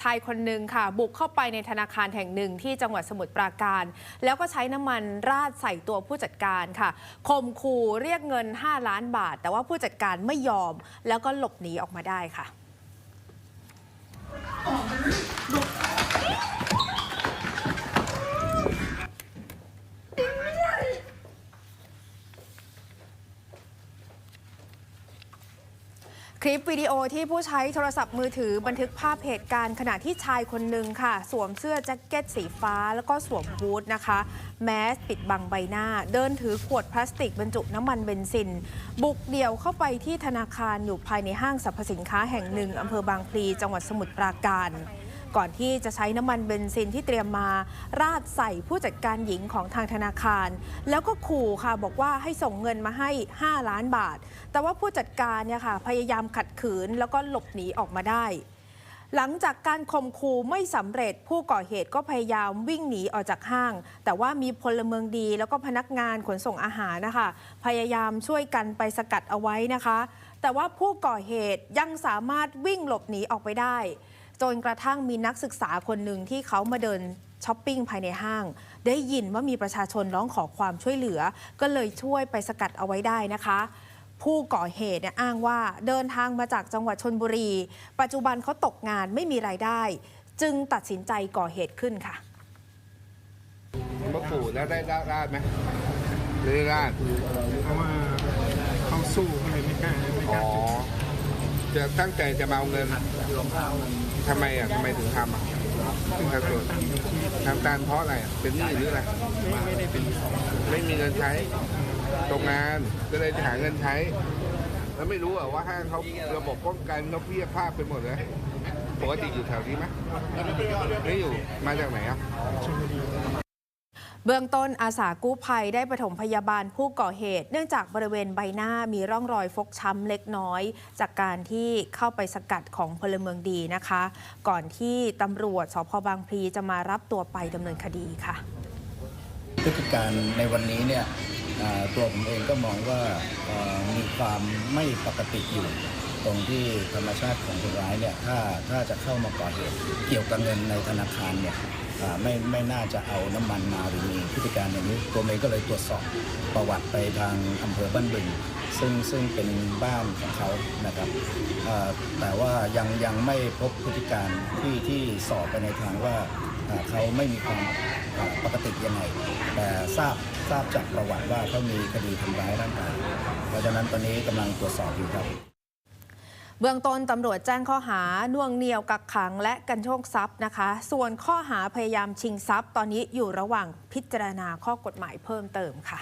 ชายคนหนึ่งค่ะ บุกเข้าไปในธนาคารแห่งหนึ่งที่จังหวัดสมุทรปราการ แล้วก็ใช้น้ำมันราดใส่ตัวผู้จัดการค่ะข่มขู่เรียกเงิน 5 ล้านบาท แต่ว่าผู้จัดการไม่ยอม แล้วก็หลบหนีออกมาได้ค่ะ คลิปวิดีโอที่ผู้ใช้โทรศัพท์มือถือบันทึกภาพเหตุการณ์ขณะที่ชายคนหนึ่งค่ะ สวมเสื้อแจ็คเก็ตสีฟ้า แล้วก็สวมบูดนะคะ แมสปิดบังใบหน้า เดินถือขวดพลาสติกบรรจุน้ำมันเบนซิน บุกเดี่ยวเข้าไปที่ธนาคารอยู่ภายในห้างสรรพสินค้าแห่งหนึ่งอำเภอบางพลีจังหวัดสมุทรปราการ ก่อนที่จะใช้น้ำมันเบนซินที่เตรียมมา ราดใส่ผู้จัดการหญิงของทางธนาคาร แล้วก็ขู่ค่ะบอกว่าให้ส่งเงินมาให้ 5 ล้านบาท แต่ว่าผู้จัดการเนี่ยค่ะพยายามขัดขืนแล้วก็หลบหนีออกมาได้ หลังจากการข่มขู่ไม่สำเร็จผู้ก่อเหตุก็พยายามวิ่งหนีออกจากห้าง แต่ว่ามีพลเมืองดีแล้วก็พนักงานขนส่งอาหารนะคะ พยายามช่วยกันไปสกัดเอาไว้นะคะ แต่ว่าผู้ก่อเหตุยังสามารถวิ่งหลบหนีออกไปได้ จนกระทั่งมีนักศึกษาคนหนึ่งที่เขามาเดินช้อปปิ้งภายในห้าง ได้ยินว่ามีประชาชนร้องขอความช่วยเหลือ ก็เลยช่วยไปสกัดเอาไว้ได้นะคะ ผู้ก่อเหตุเนี่ยอ้างว่าเดินทางมาจากจังหวัดชนบุรี ปัจจุบันเขาตกงานไม่มีรายได้ จึงตัดสินใจก่อเหตุขึ้นค่ะมะกรูดแล้วได้ราดไหมหรือราดเพราะว่าเขาสู้ก็เลยไม่กล้าไม่กอ๋ล้าอจุด จะตั้งใจจะมาเอาเงินทำไมอะทำไมถึงทำอะถึงทำส่วนทำตามเพราะอะไรอะเป็นหนี้หรืออะไรไม่ไม่ได้เป็นไม่มีเงินใช้ตกงานก็เลยจะหาเงินใช้ แล้วไม่รู้เหรอว่าห้างเขาระบบป้องกันเขาเพี้ยภาพไปหมดเลยปกติอยู่แถวนี้ไหมไม่อยู่มาจากไหนอะ เบื้องต้นอาสากู้ภัยได้ปฐมพยาบาลผู้ก่อเหตุ เนื่องจากบริเวณใบหน้ามีร่องรอยฟกช้ำเล็กน้อย จากการที่เข้าไปสกัดของพลเมืองดีนะคะ ก่อนที่ตำรวจสพบางพลีจะมารับตัวไปดำเนินคดีค่ะ พฤติการในวันนี้เนี่ยตัวผมเองก็มองว่ามีความไม่ปกติอยู่ ตรงที่ธรรมชาติของคนร้ายเนี่ยถ้าถ้าจะเข้ามาก่อเหตุเกี่ยวกับเงินในธนาคารเนี่ยไม่ไม่น่าจะเอาน้ำมันมาหรือมีพฤติการอย่างนี้ตัวเมย์ก็เลยตรวจสอบประวัติไปทางอำเภอบ้านบึงซึ่งซึ่งเป็นบ้านของเขานะครับแต่ว่ายังยังไม่พบพฤติการที่ที่สอบไปในทางว่าเขาไม่มีความปกติยังไงแต่ทราบทราบจากประวัติว่าเขามีคดีทำร้ายร่างกายเพราะฉะนั้นตอนนี้กำลังตรวจสอบอยู่ครับ เบื้องต้นตำรวจแจ้งข้อหาน่วงเหนียวกักขังและกันโชคทรัพย์นะคะ ส่วนข้อหาพยายามชิงทรัพย์ ตอนนี้อยู่ระหว่างพิจารณาข้อกฎหมายเพิ่มเติมค่ะ